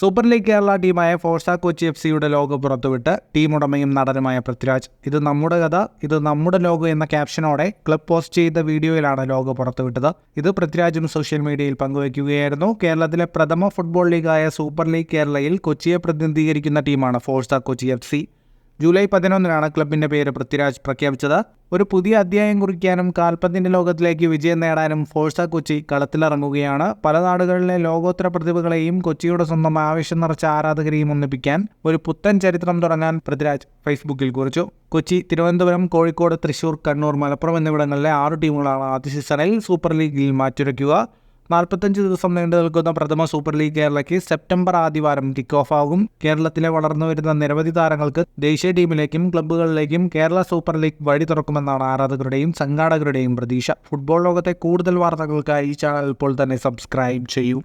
Super league Kerala ടീമായ Forza Kochi F സിയുടെ logo പുറത്തുവിട്ട് ടീം ഉടമയും നടനുമായ പൃഥ്വിരാജ്. ഇത് നമ്മുടെ കഥ ഇത് നമ്മുടെ ലോഗോ എന്ന ക്യാപ്ഷനോടെ ക്ലബ് പോസ്റ്റ് ചെയ്ത വീഡിയോയിലാണ് ലോഗോ പുറത്തുവിട്ടത്. ഇത് പൃഥ്വിരാജും സോഷ്യൽ മീഡിയയിൽ പങ്കുവയ്ക്കുകയായിരുന്നു. കേരളത്തിലെ പ്രഥമ ഫുട്ബോൾ ലീഗായ സൂപ്പർ ലീഗ് കേരളയിൽ കൊച്ചിയെ പ്രതിനിധീകരിക്കുന്ന ടീമാണ് Forca Kochi F C. July പതിനൊന്നിനാണ് ക്ലബിന്റെ പേര് പൃഥ്വിരാജ് പ്രഖ്യാപിച്ചത്. ഒരു പുതിയ അധ്യായം കുറിക്കാനും കാൽപന്തിന്റെ ലോകത്തിലേക്ക് വിജയം നേടാനും ഫോഴ്സ കൊച്ചി കളത്തിലിറങ്ങുകയാണ്. പല നാടുകളിലെ ലോകോത്തര പ്രതിഭകളെയും കൊച്ചിയുടെ സ്വന്തം ആവേശം നിറച്ച ആരാധകരെയും ഒന്നിപ്പിക്കാൻ ഒരു പുത്തൻ ചരിത്രം തുടങ്ങാൻ പൃഥ്വിരാജ് ഫേസ്ബുക്കിൽ കുറിച്ചു. കൊച്ചി തിരുവനന്തപുരം കോഴിക്കോട് തൃശൂർ കണ്ണൂർ മലപ്പുറം എന്നിവിടങ്ങളിലെ ആറ് ടീമുകളാണ് ആദ്യ സീസണിൽ സൂപ്പർ ലീഗിൽ മാറ്റുരയ്ക്കുക. നാൽപ്പത്തഞ്ച് ദിവസം നീണ്ടു നിൽക്കുന്ന പ്രഥമ സൂപ്പർ ലീഗ് കേരളയ്ക്ക് സെപ്റ്റംബർ ആദ്യവാരം കിക്ക് ഓഫ് ആകും. കേരളത്തിലെ വളർന്നു വരുന്ന നിരവധി താരങ്ങൾക്ക് ദേശീയ ടീമിലേക്കും ക്ലബ്ബുകളിലേക്കും കേരള സൂപ്പർ ലീഗ് വഴി തുറക്കുമെന്നാണ് ആരാധകരുടെയും സംഘാടകരുടെയും പ്രതീക്ഷ. ഫുട്ബോൾ ലോകത്തെ കൂടുതൽ വാർത്തകൾക്കായി ഈ ചാനൽ ഇപ്പോൾ തന്നെ സബ്സ്ക്രൈബ് ചെയ്യൂ.